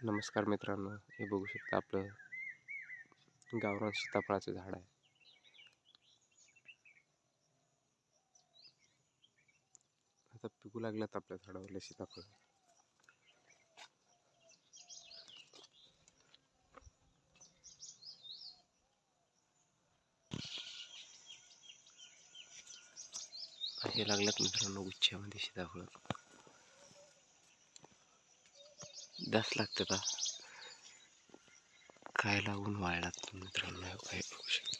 नमस्कार मित्रांनो हे बघू शकता आपलं गावरान सीताफळाचं झाड आहे. आता पिकू लागल्यात आपल्या झाडावरले सीताफळ. हे लागल्यात मित्रांनो गुच्छ्यामध्ये सीताफळ. जास्त लागते का? काय लागून वाळलात मित्रांनो काही काय बघू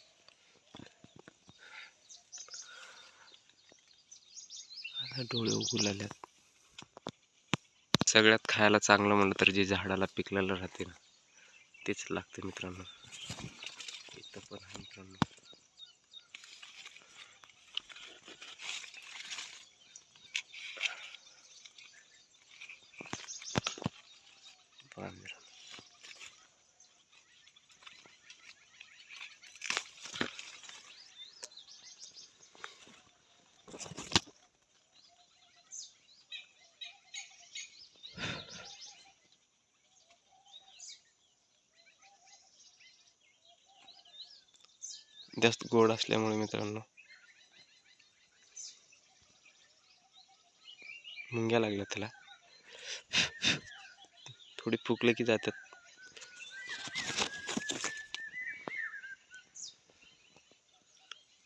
आता डोळे उघडू लागल्यात. सगळ्यात खायला चांगलं म्हणलं तर जे झाडाला पिकलेलं राहते ना तेच लागते मित्रांनो इथं पण आहे मित्रांनो falan biraz. जास्त गोड असल्यामुळे मित्रांनो मुंग्या लागल्या त्याला थोडी फुकले की जातात.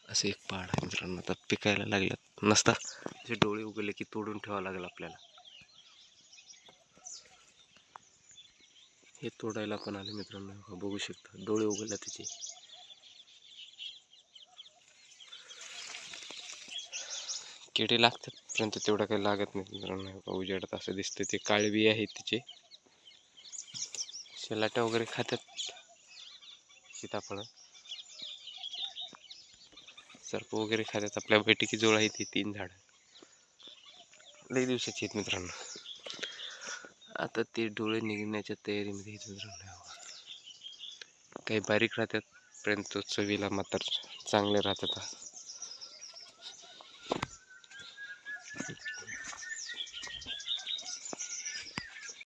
असं एक पहाड आहे मित्रांनो आता पिकायला लागल्यात. नसता असे डोळे उगवले की तोडून ठेवावं लागेल आपल्याला. हे तोडायला पण आले मित्रांनो बघू शकता. डोळे उघडल्या त्याचे. किडे लागतात परंतु तेवढं काही लागत नाही मित्रांनो. हे उजेडात असं दिसतं ते काळबी आहे तिचे. शेलाट्या वगैरे खातात सीताफळ. सर्प वगैरे खातात आपल्या बैठकी आहे ती तीन झाड. लई दिवसाची आहेत मित्रांनो. आता ते डोळे निघण्याच्या तयारीमध्ये मित्रांनो. काही बारीक राहतात परंतु चवीला मात्र चांगले राहतात.